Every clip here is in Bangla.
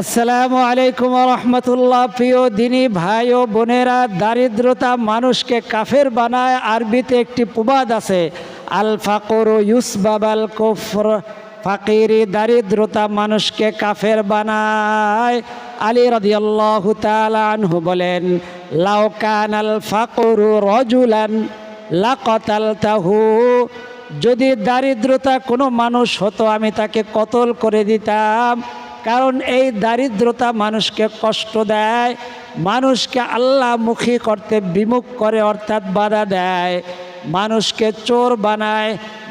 আসসালামু আলাইকুম রহমতুল্লাহ। প্রিয় দিনী ভাই ও বোনেরা, দারিদ্রতা মানুষকে কাফের বানায়, আরবিতে একটি প্রবাদ আছে, আল ফাকর ইউস বাবাল কুফর। ফাকিরি দারিদ্রতা মানুষকে কাফের বানায়। আলী রাদিয়াল্লাহু তাআলা আনহু বলেন, লাউ কান আল ফাকরু রজুলান লাকাতালতাহু। যদি দারিদ্রতা কোনো মানুষ হতো, আমি তাকে কতল করে দিতাম। কারণ এই দারিদ্রতা মানুষকে কষ্ট দেয়, মানুষকে আল্লাহমুখী করতে বিমুখ করে অর্থাৎ বাধা দেয়। মানুষকে চোর বানায়,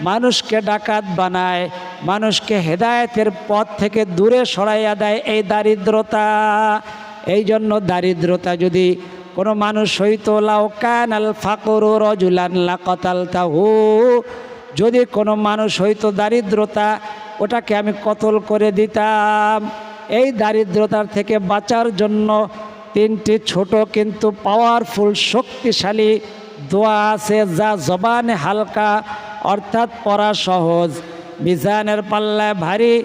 মানুষকে ডাকাত বানায়, মানুষকে হেদায়েতের পথ থেকে দূরে সরাইয়া দেয় এই দারিদ্রতা। এই জন্য দারিদ্রতা যদি কোনো মানুষ হইতো, লাউ কান আল ফাকরু রজুলান লাকাতাল তাহু যদি কোনো মানুষ হইতো দারিদ্রতা, ওটাকে আমি কতল করে দিতাম। এই দারিদ্রতার থেকে বাঁচার জন্য তিনটি ছোট কিন্তু পাওয়ারফুল শক্তিশালী দোয়া আছে, যা জবানে হালকা, অর্থাৎ পড়া সহজ, মিজানের পাল্লায় ভারী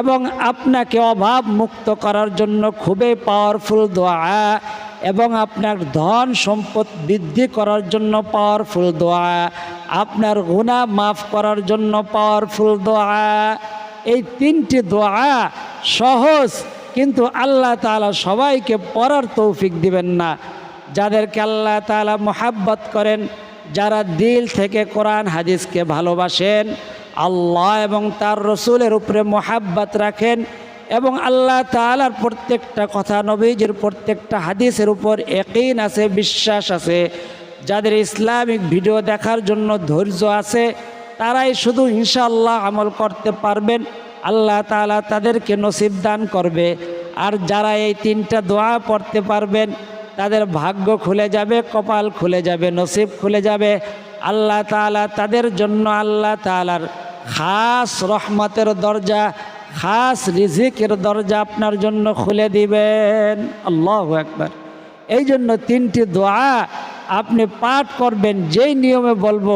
এবং আপনাকে অভাব মুক্ত করার জন্য খুবই পাওয়ারফুল দোয়া এবং আপনার ধন সম্পদ বৃদ্ধি করার জন্য পাওয়ারফুল দোয়া। আপনার গুণা মাফ করার জন্য পাওয়ারফুল দোয়া। এই তিনটি দোয়া সহজ, কিন্তু আল্লাহ তাআলা সবাইকে পড়ার তৌফিক দিবেন না। যাদেরকে আল্লাহ তাআলা মোহাব্বত করেন, যারা দিল থেকে কোরআন, হাদিসকে ভালোবাসেন, আল্লাহ এবং তার রসুলের উপরে মোহাব্বত রাখেন এবং আল্লাহ তাআলার প্রত্যেকটা কথা, নবীজির প্রত্যেকটা হাদিসের উপর একইন আছে বিশ্বাস আছে। যাদের ইসলামিক ভিডিও দেখার জন্য ধৈর্য আছে, তারাই শুধু ইনশাল্লাহ আমল করতে পারবেন। আল্লাহ তাআলা তাদেরকে নসিব দান করবে। আর যারা এই তিনটা দোয়া পড়তে পারবেন, তাদের ভাগ্য খুলে যাবে, কপাল খুলে যাবে, নসিব খুলে যাবে। আল্লাহ তাআলা তাদের জন্য আল্লাহ তাআলার খাস রহমতের দরজা, খাস রিজিকের দরজা আপনার জন্য খুলে দিবেন। আল্লাহ একবার এই জন্য তিনটি দোয়া আপনি পাঠ করবেন, যেই নিয়মে বলব,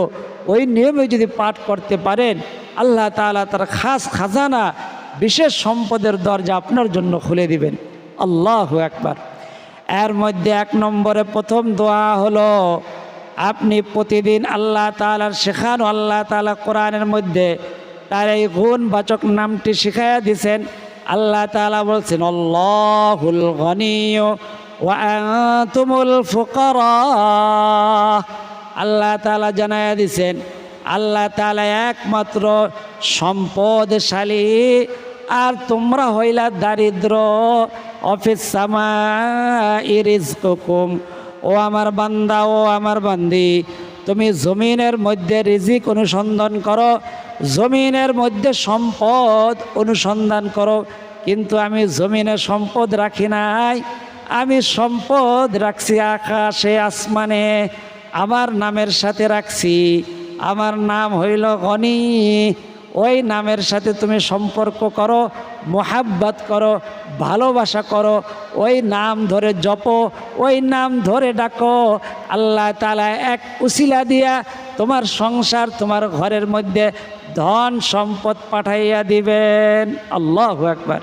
ওই নিয়মে যদি পাঠ করতে পারেন, আল্লাহ তাআলা তার খাস খাজানা, বিশেষ সম্পদের দরজা আপনার জন্য খুলে দিবেন। আল্লাহ একবার এর মধ্যে এক নম্বরে প্রথম দোয়া হলো, আপনি প্রতিদিন আল্লাহ তালার শেখানো, আল্লাহ তালা কোরআনের মধ্যে তার এই গুণবাচক নামটি শিখাইয়া দিছেন। আল্লাহ তালা বলছেন অল্লাহুল গনিয় তুমুল ফুকরা আল্লাহ তালা জানাইয়া দিছেন, আল্লাহ তালা একমাত্র সম্পদশালী। আর তোমরা হইলা দারিদ্র। অফিস সামা ইরিজ কুকুম ও আমার বান্দা, ও আমার বান্দি, তুমি জমিনের মধ্যে রিজিক অনুসন্ধান করো, জমিনের মধ্যে সম্পদ অনুসন্ধান করো। কিন্তু আমি জমিনে সম্পদ রাখি নাই। আমি সম্পদ রাখছি আকাশে, আসমানে। আমার নামের সাথে রাখছি। আমার নাম হইল গনি। ওই নামের সাথে তুমি সম্পর্ক করো, মোহাব্বত করো, ভালোবাসা করো। ওই নাম ধরে জপো, ওই নাম ধরে ডাকো। আল্লাহ তালা এক উসিলা দিয়া তোমার সংসার, তোমার ঘরের মধ্যে ধন সম্পদ পাঠাইয়া দিবেন। আল্লাহ একবার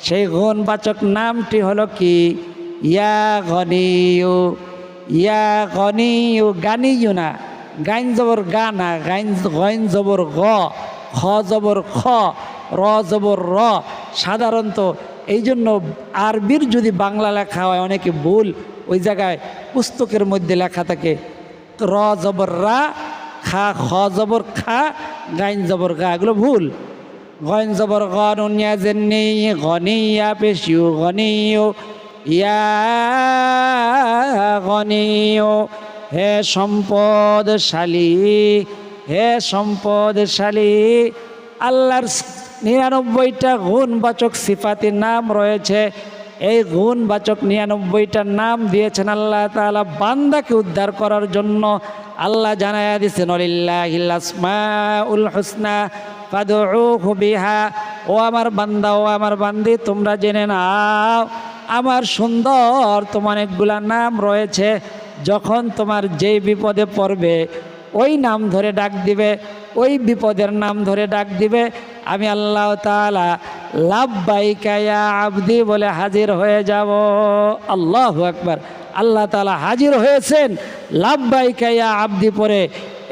সেই গুণবাচক নামটি হলো কি? ইয়া ইয়া না। গাইন জবর গা না, গাইন গইন জবর গ, খ জবর খ র জবর র সাধারণত এই জন্য আরবির যদি বাংলা লেখা হয়, অনেকে ভুল, ওই জায়গায় পুস্তকের মধ্যে লেখা থাকে, র জবর রা, খা, খ জবর খা, গাইন জবর গা, এগুলো ভুল। গইন জবর গ নুনিয়া জেন্নি, গনিয়া পেশিউ গনিও ইয়া গনিও, হে সম্পদশালী হে সম্পদশালী, আল্লাহর নিরানব্বইটা গুণবাচক সিফাতির নাম রয়েছে। এই গুণবাচক নিরানব্বইটার নাম দিয়েছেন আল্লাহ তালা বান্দাকে উদ্ধার করার জন্য। আল্লাহ জানাইয়া দিচ্ছেন উল হুসনা বিহা। ও আমার বান্দা, ও আমার বান্দি, তোমরা জেনে নাও আমার সুন্দর, তোমার অনেকগুলা নাম রয়েছে, যখন তোমার যেই বিপদে পড়বে, ওই নাম ধরে ডাক দিবে, ওই বিপদের নাম ধরে ডাক দিবে। আমি আল্লাহ তালা লাভবাইকায়া আবদি বলে হাজির হয়ে যাব। আল্লাহ একবার আল্লাহ তালা হাজির হয়েছেন লাভবাইকায়া আবদি পরে।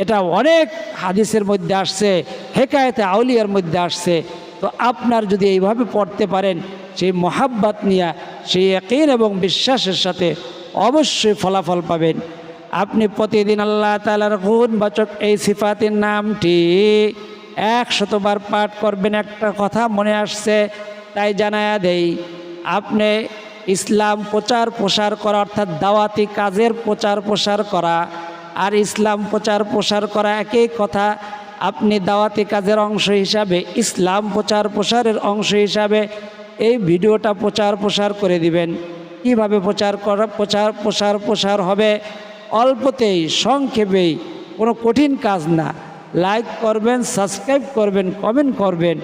এটা অনেক হাদিসের মধ্যে আসছে, হেকায়তে আউলিয়ার মধ্যে আসছে। তো আপনার যদি এইভাবে পড়তে পারেন সেই মহাব্বাত নিয়ে, সেই একইন এবং বিশ্বাসের সাথে অবশ্যই ফলাফল পাবেন। আপনি প্রতিদিন আল্লাহ তালার গুণবাচক এই সিফাতের নামটি একশতবার পাঠ করবেন, একটা কথা মনে আসছে, তাই জানায়া দেই, আপনি ইসলাম প্রচার প্রসার করা, অর্থাৎ দাওয়াতি কাজের প্রচার প্রসার করা আর ইসলাম প্রচার প্রসার করা একই কথা, আপনি দাওয়াতি কাজের অংশ হিসাবে, ইসলাম প্রচার প্রসারের অংশ হিসাবে এই ভিডিওটা প্রচার প্রসার করে দিবেন। কীভাবে প্রচার করা, প্রচার প্রসার প্রসার হবে? অল্পতেই, সংক্ষেপেই, কোনো কঠিন কাজ না। লাইক করবেন সাবস্ক্রাইব করবেন কমেন্ট করবেন,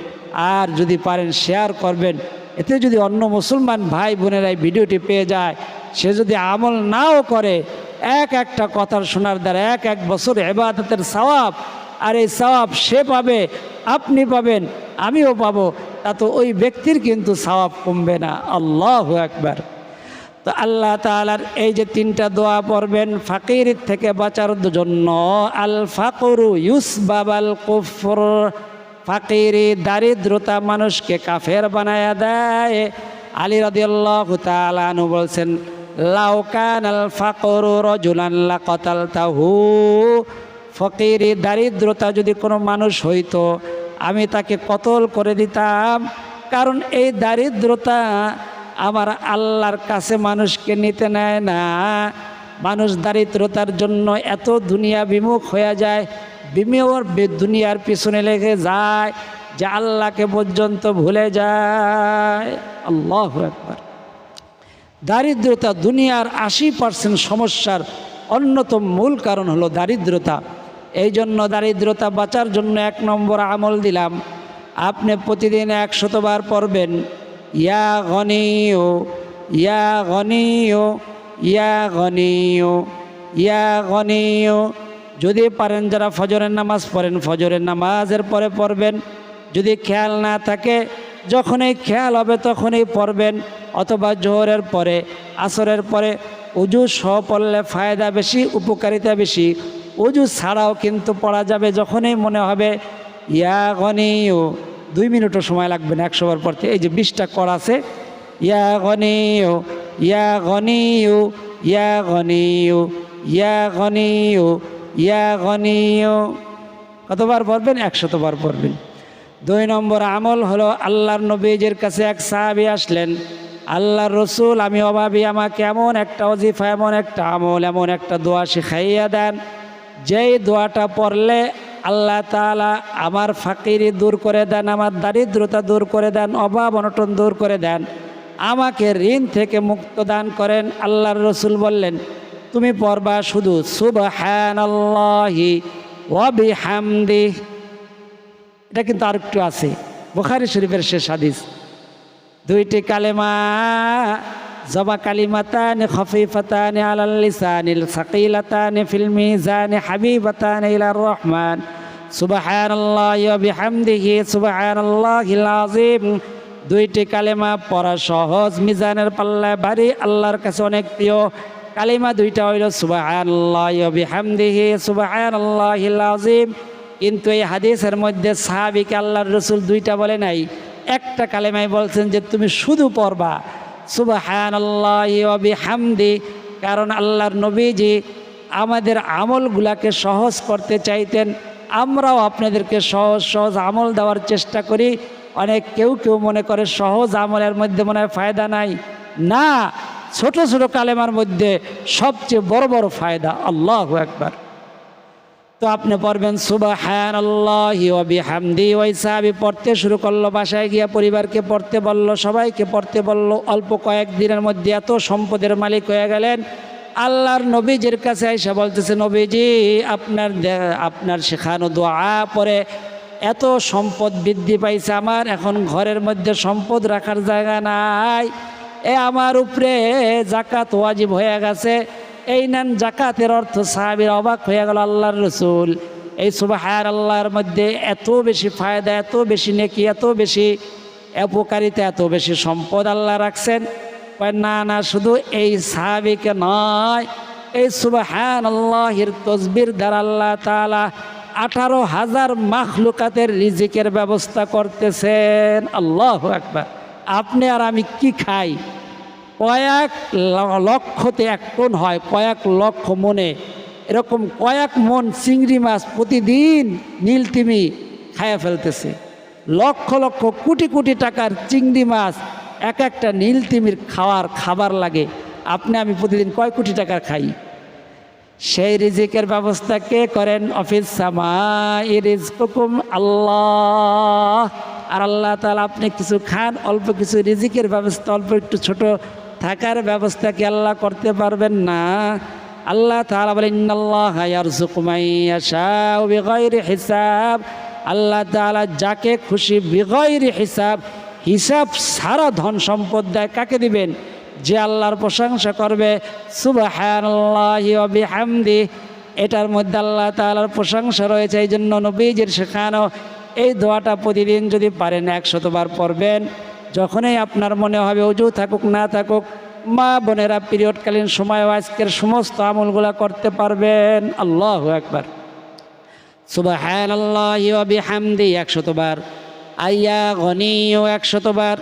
আর যদি পারেন শেয়ার করবেন। এতে যদি অন্য মুসলমান ভাই বোনেরা এই ভিডিওটি পেয়ে যায়, সে যদি আমল নাও করে, এক একটা কথা শোনার দ্বারা এক এক বছর এবাদতের সওয়াব আর এই সওয়াব সে পাবে, আপনি পাবেন, আমিও পাবো। তা তো ওই ব্যক্তির কিন্তু সওয়াব কমবে না। আল্লাহ একবার তো আল্লাহ তালার এই যে তিনটা দোয়া পড়বেন ফাকির থেকে বাঁচার জন্য, আল ফাকরু ইউস বাবাল কুফর। ফাকিরি দারিদ্রতা মানুষকে কাফের বানায়া দেয়। আলী রাদিয়াল্লাহ তালানু বলছেন লাউকান আল ফাকরু রজুলান তাহু ফকিরি দারিদ্রতা যদি কোনো মানুষ হইতো, আমি তাকে কতল করে দিতাম। কারণ এই দারিদ্রতা আমার আল্লাহর কাছে মানুষকে নিতে নেয় না। মানুষ দারিদ্রতার জন্য এত দুনিয়া বিমুখ হয়ে যায় বিমেয়র দুনিয়ার পিছনে লেগে যায়, যে আল্লাহকে পর্যন্ত ভুলে যায়। আল্লাহ একবার দারিদ্রতা দুনিয়ার আশি পার্সেন্ট সমস্যার অন্যতম মূল কারণ হলো দারিদ্রতা। এই জন্য দারিদ্রতা বাঁচার জন্য এক নম্বর আমল দিলাম। আপনি প্রতিদিন একশতবার পড়বেন, ইয়া গনিও ইয়া গনিও ইয়া গনিও ইয়া গনিও যদি পারেন যারা ফজরের নামাজ পড়েন, ফজরের নামাজের পরে পড়বেন। যদি খেয়াল না থাকে, যখনই খেয়াল হবে তখনই পড়বেন। অথবা জোহরের পরে, আসরের পরে উজু সহ পড়লে ফায়দা বেশি, উপকারিতা বেশি। উজু ছাড়াও কিন্তু পড়া যাবে যখনই মনে হবে, ইয়া গনিও দুই মিনিটও সময় লাগবে না একশো বার পড়তে। এই যে বিশটা কর আছে, ইয়া গনিও ইয়া গনিও ইয়া গনিও ইয়া গনিও ইয়া গনিও কতবার পড়বেন? একশতবার পড়বেন। দুই নম্বর আমল হলো আল্লাহর নবীজের কাছে এক সাহাবি আসলেন, আল্লাহর রসুল, আমি অভাবী, আমাকে এমন একটা অজিফা এমন একটা আমল, এমন একটা দোয়া শিখাইয়া দেন। যেই দোয়াটা পড়লে আল্লাহ তালা আমার ফাকিরি দূর করে দেন, আমার দারিদ্রতা দূর করে দেন, অভাব অনটন দূর করে দেন, আমাকে ঋণ থেকে মুক্ত দান করেন। আল্লাহর রসুল বললেন, তুমি পড়বা শুধু সুবহানাল্লাহি ওয়াবি হামদি এটা কিন্তু আরেকটু আছে। বুখারি শরীফের শেষ হাদিস। দুইটি কালেমা জবা কালিমাতান, খফিফাতান, আলাল লিসানিল সাকিলাতান, ফিল মিজান হাবিবাতান ইলার রহমান। সুবহানাল্লাহি ওয়া বিহামদিহি, সুবহানাল্লাহিল আযীম। দুইটি কালেমা পড়া সহজ, মিজানের পাল্লায় ভারী, আল্লাহর কাছে অনেক প্রিয়। কালিমা দুইটা হইল সুবহানাল্লাহি ওয়া বিহামদিহি, সুবহানাল্লাহিল আযীম। কিন্তু এই হাদিসের মধ্যে সাহাবিকে আল্লাহর রসুল দুইটা বলে নাই। একটা কালেমাই বলছেন যে, তুমি শুধু পড়বা সুবাহান কারণ আল্লাহর নবীজি আমাদের আমলগুলাকে সহজ করতে চাইতেন। আমরাও আপনাদেরকে সহজ সহজ আমল দেওয়ার চেষ্টা করি। অনেক কেউ কেউ মনে করে সহজ আমলের মধ্যে মনে হয় ফায়দা নাই। না, ছোট ছোট কালেমার মধ্যে সবচেয়ে বড় বড় ফায়দা, আল্লাহ একবার তো আপনি পড়বেন সুবাহান হামদি ওই সাহাবি পড়তে শুরু করল, বাসায় গিয়া পরিবারকে পড়তে বলল, সবাইকে পড়তে বলল, অল্প কয়েকদিনের মধ্যে এত সম্পদের মালিক হয়ে গেলেন। আল্লাহর নবীজির কাছে এসে বলতেছে, নবীজি, আপনার আপনার শেখানো দোয়া পরে এত সম্পদ বৃদ্ধি পাইছে আমার, এখন ঘরের মধ্যে সম্পদ রাখার জায়গা নাই। এ আমার উপরে জাকাত ওয়াজিব হয়ে গেছে। এই নেন জাকাতের অর্থ সাহাবির অবাক হয়ে গেল আল্লাহর রসুল। এই সুবাহার আল্লাহর মধ্যে এত বেশি ফায়দা, এত বেশি নেকি, এত বেশি উপকারিতা, এত বেশি সম্পদ আল্লাহ রাখছেন। না না, শুধু এই সাহাবিকে নয়, এই সুবাহান আল্লাহির তসবির দ্বারা আল্লাহ তালা আঠারো হাজার মাখলুকাতের রিজিকের ব্যবস্থা করতেছেন। আল্লাহ একবার আপনি আর আমি কি খাই? কয়েক লক্ষতে এক টন হয়, কয়েক লক্ষ মনে। এরকম কয়েক মন চিংড়ি মাছ প্রতিদিন নীলতিমি খায়া ফেলতেছে। লক্ষ লক্ষ কোটি কোটি টাকার চিংড়ি মাছ এক একটা নীলতিমির খাওয়ার খাবার লাগে। আপনি আমি প্রতিদিন কয় কোটি টাকার খাই? সেই রিজিকের ব্যবস্থা কে করেন? অফিস সামা আল্লাহ। আর আল্লাহ তালা আপনি কিছু খান, অল্প কিছু রিজিকের ব্যবস্থা, অল্প একটু ছোট থাকার ব্যবস্থা কি আল্লাহ করতে পারবেন না? আল্লাহ তালা বলেন হিসাব। আল্লাহ তালা যাকে খুশি বিগৈর হিসাব হিসাব সারা ধন সম্পদ দেয় কাকে দিবেন? যে আল্লাহর প্রশংসা করবে সুবাহামদি এটার মধ্যে আল্লাহ তালার প্রশংসা রয়েছে এই জন্য নবীজির শেখানো এই দোয়াটা প্রতিদিন যদি পারেন একশতবার পড়বেন। যখনই আপনার মনে হবে অজু থাকুক, না থাকুক, মা বোনেরা পিরিয়ডকালীন সময় আজকের সমস্ত আমলগুলা করতে পারবেন। আল্লাহ একবার সুবাহান আল্লাহ বিহামদি একশতবার আইয়া গনিও একশতবার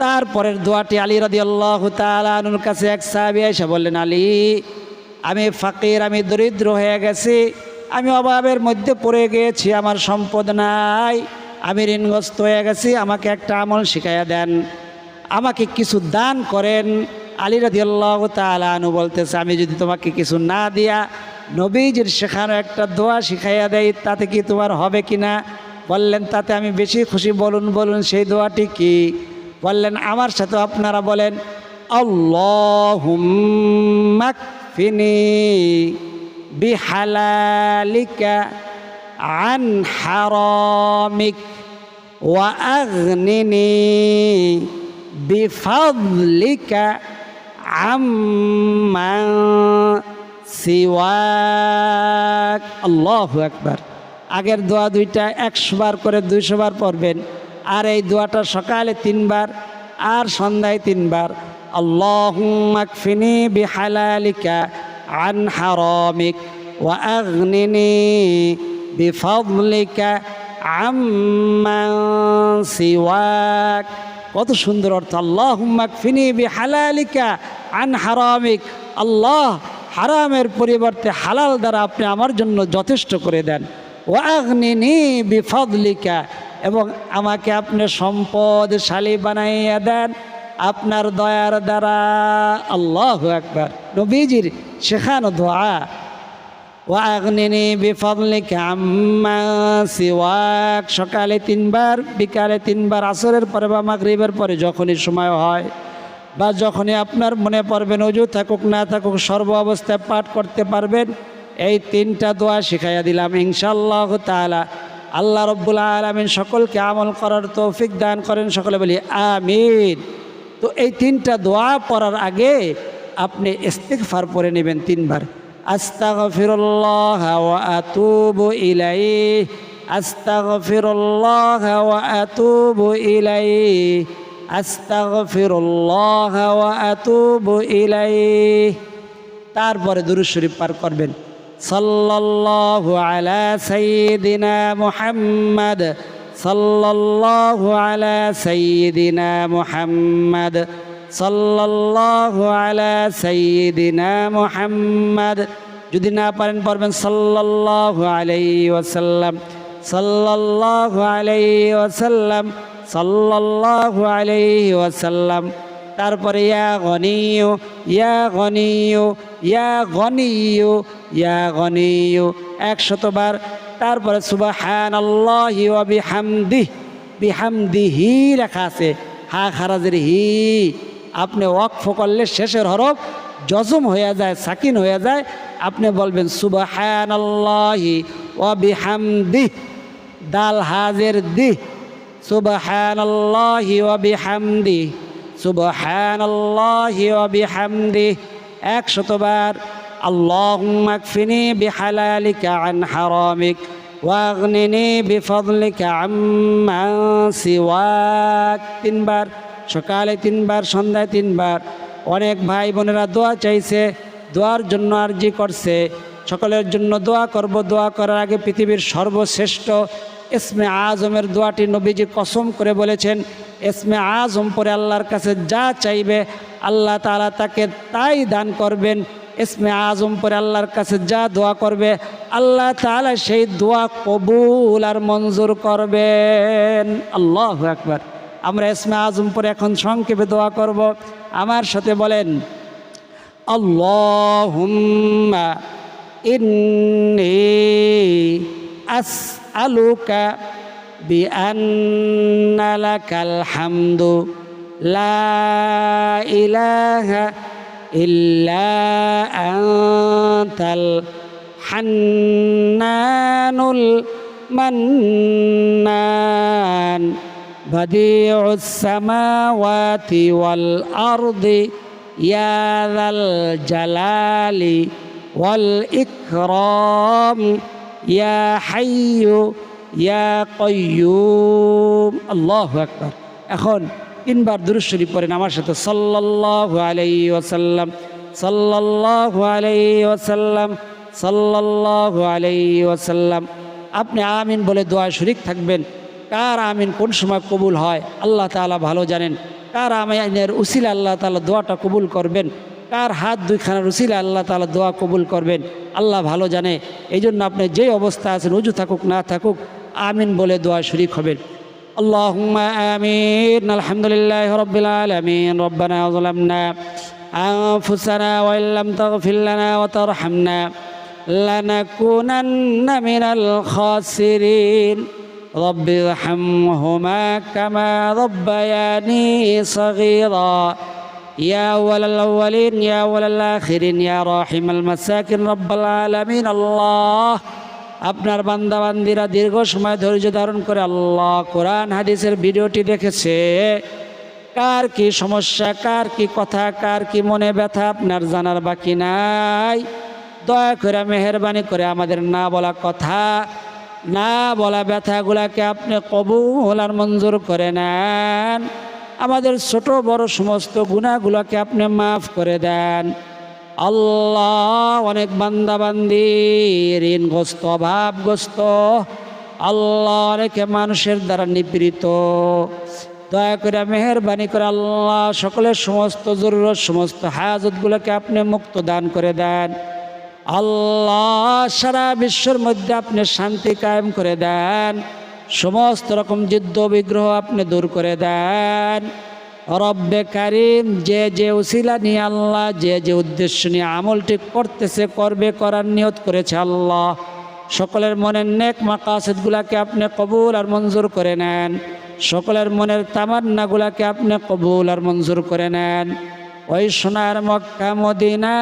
তারপরের দোয়াটি আলী রদি আল্লাহ তালুর কাছে এক সাহাবি এসে বললেন, আলী, আমি ফাকির, আমি দরিদ্র হয়ে গেছি, আমি অভাবের মধ্যে পড়ে গিয়েছি, আমার সম্পদ নাই। আমি ঋণগ্রস্ত হয়ে গেছি, আমাকে একটা আমল শিখাইয়া দেন। আমাকে কিছু দান করেন। আলী রাজি আল্লাহ তালু বলতেছে, আমি যদি তোমাকে কিছু না দিয়া নবীজির শেখানো একটা দোয়া শিখাইয়া দেয় তাতে কি তোমার হবে কি না? বললেন, তাতে আমি বেশি খুশি, বলুন বলুন, সেই দোয়াটি কি? বললেন, আমার সাথে আপনারা বলেন আল্লাহুম্মাকফিনি বিহালালিকা হারামিক ওয়া আগনিনি বিফাদলিকা আম্মা সিওয়াক আল্লাহু আকবার। আগের দোয়া দুইটা একশো বার করে দুইশো বার পড়বেন, আর এই দোয়াটা সকালে তিনবার, আর সন্ধ্যায় তিনবার। আল্লাহুম্মাকফিনি বিহালালিকা আন হারামিক ওয়া আগনিনি বিফাদলিকা সিওয়াক। কত সুন্দর অর্থ আল্লাহুম্মাকফিনি বিহালালিকা আন হারামিক। আল্লাহ হারামের পরিবর্তে হালাল দ্বারা আপনি আমার জন্য যথেষ্ট করে দেন। ওয়াগনিনি বিফদলিকা। এবং আমাকে আপনি সম্পদশালী বানাইয়া দেন আপনার দয়ার দ্বারা। আল্লাহ একবার নবীজির শেখানো দোয়া ওয়াগনিনি বিফদলিকা আম্মা সিওয়াক। সকালে তিনবার, বিকালে তিনবার, আসরের পরে বা মাগরিবের পরে যখনই সময় হয় বা যখনই আপনার মনে পড়বেন অজু থাকুক না থাকুক, সর্ব অবস্থায় পাঠ করতে পারবেন। এই তিনটা দোয়া শিখাইয়া দিলাম ইনশাল্লাহ তালা আল্লাহ রব্বুল আলমিন সকলকে আমল করার তৌফিক দান করেন, সকলে বলি আমিন। তো এই তিনটা দোয়া পড়ার আগে আপনি ইস্তিগফার পরে নেবেন তিনবার। আস্তাগফিরুল্লাহ ওয়া আতুবু ইলাইহি আস্তাগফিরুল্লাহ ওয়া আতুবু ইলাইহি আস্তাগফিরুল্লাহ ওয়া আতুবু ইলাইহি তারপরে দুরূদ শরীফ পার করবেন। সাল্লাল্লাহু আলা সাইয়্যিদিনা মুহাম্মদ। সাল্লাল্লাহু আলা সাইয়্যিদিনা মুহাম্মদ। সাল্লাল্লাহু আলা সাইয়্যিদিনা মুহাম্মদ। যদি না পারেন, পড়বেন সাল্লাল্লাহু আলাইহি ওয়াসাল্লাম। সাল্লাল্লাহু আলাইহি ওয়াসাল্লাম, সাল্লাল্লাহু আলাইহি ওয়াসাল্লাম। তারপরে, ইয়া গনিয় ইয়া গনিয় ইয়া গনিয় ইয়া গনিয় একশতবার। তারপরে সুবাহান আল্লাহি ওয়া বিহামদিহ, বিহামদিহি লেখা আছে, হা খারাজের হি। আপনি ওয়াকফ করলে শেষের হরফ জজম হয়ে যায় সাকিন হয়ে যায় আপনি বলবেন সুবাহান আল্লাহি ওয়া বিহামদিহ দাল হাজের দিহ সুবাহান আল্লাহি ওয়া বিহামদিহ সুবহানাল্লাহি ওয়া বিহামদিহি একশতবার اللهم اكفني بحلالك عن حرامك واغنني بفضلك عمن سواك তিনবার সকালে তিনবার, সন্ধ্যায় তিনবার। অনেক ভাই বোনেরা দোয়া চাইছে, দোয়ার জন্য আর্জি করছে। সকলের জন্য দোয়া করব, দোয়া করার আগে পৃথিবীর সর্বশ্রেষ্ঠ এসমে আজমের দোয়াটি নবীজি কসম করে বলেছেন এসমে আজম পরে আল্লাহর কাছে যা চাইবে, আল্লাহ তাআলা তাকে তাই দান করবেন। এসমে আজম পরে আল্লাহর কাছে যা দোয়া করবে, আল্লাহ তালা সেই দোয়া কবুল আর মঞ্জুর করবেন। আল্লাহ একবার আমরা এসমে আজম পরে এখন সংক্ষেপে দোয়া করব। আমার সাথে বলেন, আল্লাহুম্মা ইন্নী আসআলুকা হামদু লা ইলাহা بديع السماوات والأرض يا ذا الجلال والإكرام يا حي يا قيوم الله أكبر এখন তিনবার দুরুদ শরীফ পড়েন আমার সাথে সাল্লাল্লাহু আলাইহি ওয়াসাল্লাম সাল্লাল্লাহু আলাইহি ওয়াসাল্লাম সাল্লাল্লাহু আলাইহি ওয়াসাল্লাম আপনি আমিন বলে দোয়া শরীক থাকবেন কার আমিন কোন সময় কবুল হয় আল্লাহ তাআলা ভালো জানেন কার আমিনের উসিলা আল্লাহ তাআলা দোয়াটা কবুল করবেন কার হাত দুইখানার উসিলা আল্লাহ তাআলা দোয়া কবুল করবেন আল্লাহ ভালো জানে এই জন্য আপনি যে অবস্থা আছেন উজু থাকুক না থাকুক আমিন বলে দোয়া শরিক হবেন اللهم آمين الحمد لله رب العالمين ربنا ظلمنا أنفسنا وإن لم تغفر لنا وترحمنا لنكونن من الخاسرين رب ارحمهما كما ربياني صغيرا يا أول الأولين يا أول الآخرين يا راحم المساكن رب العالمين الله আপনার বান্দাবান্দিরা দীর্ঘ সময় ধৈর্য ধারণ করে আল্লাহ কোরআন হাদিসের ভিডিওটি দেখেছে কার কি সমস্যা কার কি কথা কার কি মনে ব্যথা আপনার জানার বাকি নাই দয়া করে মেহরবানি করে আমাদের না বলা কথা না বলা ব্যথাগুলাকে আপনি কবুল আর মঞ্জুর করে নেন। আমাদের ছোট বড় সমস্ত গুণাগুলোকে আপনি মাফ করে দেন। আল্লাহ অনেক বান্দাবান্দি, ঋণগ্রস্ত, অভাবগ্রস্ত। আল্লাহ অনেকে মানুষের দ্বারা নিপীড়িত। দয়া করে, মেহরবানি করে আল্লাহ সকলের সমস্ত জরুরত, সমস্ত হায়াজতগুলোকে আপনি মুক্ত দান করে দেন। আল্লাহ সারা বিশ্বের মধ্যে আপনি শান্তি কায়েম করে দেন। সমস্ত রকম যুদ্ধ বিগ্রহ আপনি দূর করে দেন। রব্বে কারিম যে যে উসিলা নিয়ে আল্লাহ, যে যে উদ্দেশ্য নিয়ে আমলটি করতেছে, করবে, করার নিয়ত করেছে আল্লাহ। সকলের মনের নেক মাকাসেদগুলাকে আপনি কবুল আর মঞ্জুর করে নেন। সকলের মনের তামান্নাগুলাকে আপনি কবুল আর মঞ্জুর করে নেন। ওই সোনার মক্কা মদিনা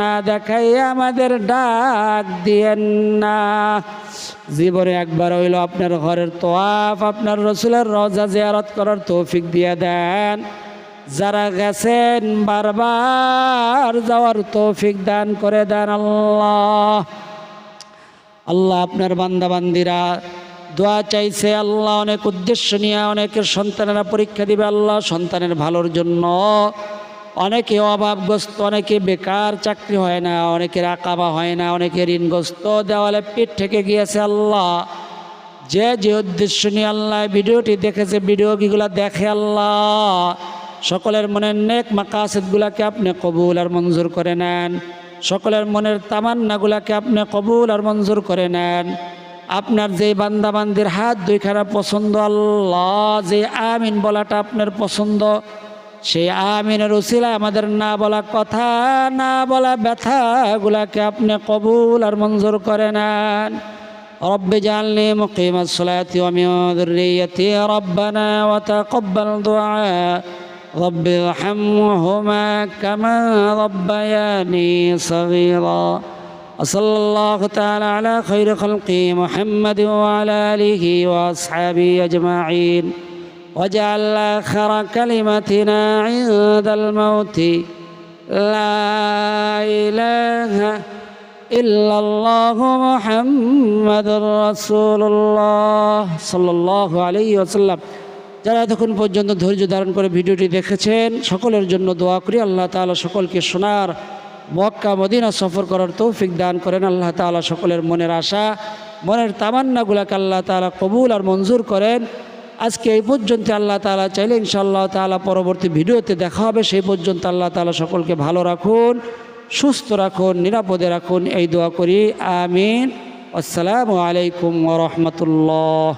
না দেখাই আমাদের ডাক দিয়েন না। জীবনে একবার হইল আপনার ঘরের তোয়াফ, আপনার রসুলের রজা জিয়ারত করার তৌফিক দিয়ে দেন। যারা গেছেন বারবার যাওয়ার তৌফিক দান করে দেন আল্লাহ। আল্লাহ আপনার বান্দাবান্দিরা দোয়া চাইছে, আল্লাহ অনেক উদ্দেশ্য নিয়ে অনেকের সন্তানেরা পরীক্ষা দিবে, আল্লাহ সন্তানের ভালোর জন্য অনেকে অভাবগ্রস্ত, অনেকে বেকার, চাকরি হয় না অনেকের আকাবা হয় না, অনেকে ঋণগ্রস্ত, দেওয়ালে পিঠ থেকে গিয়েছে আল্লাহ। যে যে উদ্দেশ্য নিয়ে আল্লাহ ভিডিওটি দেখেছে, ভিডিও ভিডিওগুলো দেখে আল্লাহ। সকলের মনের নেক মাকাসেদগুলাকে আপনি কবুল আর মঞ্জুর করে নেন। সকলের মনের তামান্নাগুলাকে আপনি কবুল আর মঞ্জুর করে নেন। আপনার যে বান্দাবান্দির হাত দুইখানা পছন্দ আল্লাহ, যে আমিন বলাটা আপনার পছন্দ সেই আমিনের উসিলায় আমাদের না বলা কথা না বলা ব্যথাগুলাকে আপনি কবুল আর মঞ্জুর করে নেন رب اجعلني مقيم الصلاة ومن ذريتي ربنا وتقبل دعاء رب ارحمهما كما ربياني صغيرا وصلى الله تعالى على خير خلقه محمد وعلى آله وأصحابه أجمعين واجعل آخر كلمتنا عند الموت لا إله إلا الله محمد رسول الله صلى الله عليه وسلم যারা এতক্ষণ পর্যন্ত ধৈর্য ধারণ করে ভিডিওটি দেখেছেন সকলের জন্য দোয়া করি আল্লাহ তাআলা সকলকে শোনার মক্কা মদিনা সফর করার তৌফিক দান করেন আল্লাহ তাআলা সকলের মনের আশা মনের তামান্নাগুলাকে আল্লাহ তাআলা কবুল আর মঞ্জুর করেন আজকে এই পর্যন্ত আল্লাহ তালা চাইলে ইনশাআল্লাহ তালা পরবর্তী ভিডিওতে দেখা হবে। সেই পর্যন্ত আল্লাহ তালা সকলকে ভালো রাখুন, সুস্থ রাখুন, নিরাপদে রাখুন। এই দোয়া করি, আমিন। আসসালামু আলাইকুম ওরহমতুল্লাহ